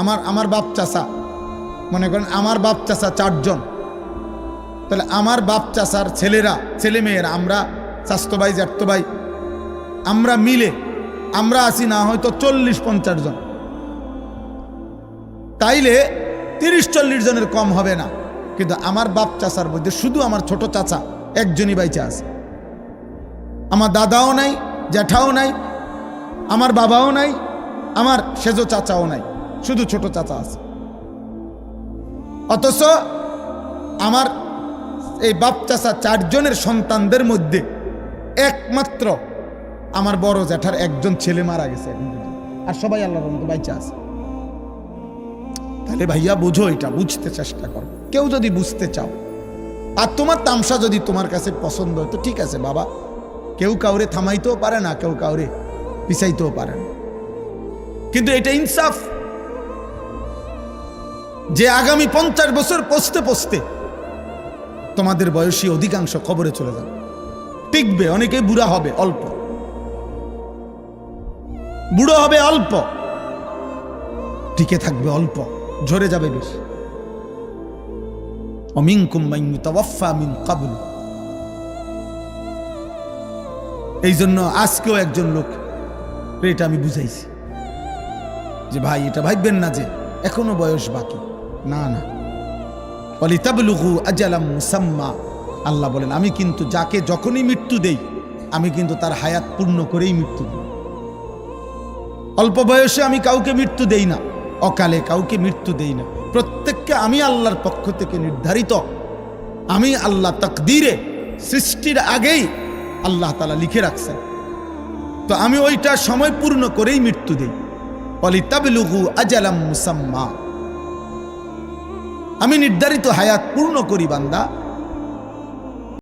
আমার আমার বাপ চাচা। মনে করেন আমার বাপ চাচা চারজন। তাহলে আমার বাপ চাষার ছেলেরা, ছেলে মেয়েরা, আমরা স্বাস্থ্য ভাই ভাই, আমরা মিলে, আমরা আসি না হয়তো চল্লিশ পঞ্চাশ জন। তাইলে তিরিশ চল্লিশ জনের কম হবে না। কিন্তু আমার বাপ চাচার মধ্যে শুধু আমার ছোট চাচা, একজনই বাইচা আছে। আমার দাদাও নাই, জ্যাঠাও নাই, আমার বাবাও নাই, আমার সেজো চাচাও নাই। শুধু ছোট চাচা আছে। অথচ আমার এই বাপ চাচা চারজনের সন্তানদের মধ্যে একমাত্র আমার বড় জ্যাঠার একজন ছেলে মারা গেছে আর সবাই আল্লাহর মতো বাইচা আছে। তাহলে ভাইয়া বুঝো এটা, বুঝতে চেষ্টা করো। কেউ যদি বুঝতে চাও, আর তোমার তামসা যদি তোমার কাছে পছন্দ হয়, তো ঠিক আছে বাবা। কেউ কাউরে থামাইতেও পারে না, কেউ কাউরে পিছাইতেও পারে না। কিন্তু এটা ইনসাফ। যে আগামী পঞ্চাশ বছর পচতে পচতে তোমাদের বয়সী অধিকাংশ খবরে চলে যাবে। টিকবে, অনেকে বুড়া হবে অল্প। বুড়ো হবে অল্প। টিকে থাকবে অল্প, ঝরে যাবে বেশি। মাইয়ুতাওয়াফা মিন কাবল এই জন্য আজকেও একজন লোক, এটা আমি বুঝাইছি যে ভাই, এটা ভাববেন না যে এখনও বয়স বাকি। না না। অলিতাবলুহু আজালাম মুসাম্মা। আল্লাহ বলেন, আমি কিন্তু যাকে যখনই মৃত্যু দেই, আমি কিন্তু তার হায়াত পূর্ণ করেই মৃত্যু দিই। অল্প বয়সে আমি কাউকে মৃত্যু দেই না, অকালে কাউকে মৃত্যু দেই না। প্রত্যেককে আমি আল্লাহর পক্ষ থেকে নির্ধারিত। আমি আল্লাহ তকদিরে, সৃষ্টির আগেই আল্লাহ তালা লিখে রাখছেন। তো আমি ওইটা সময় পূর্ণ করেই মৃত্যু দেই। অলিতাবলুহু আজালাম মুসাম্মা। আমি নির্ধারিত হায়াত পূর্ণ করি বান্দা।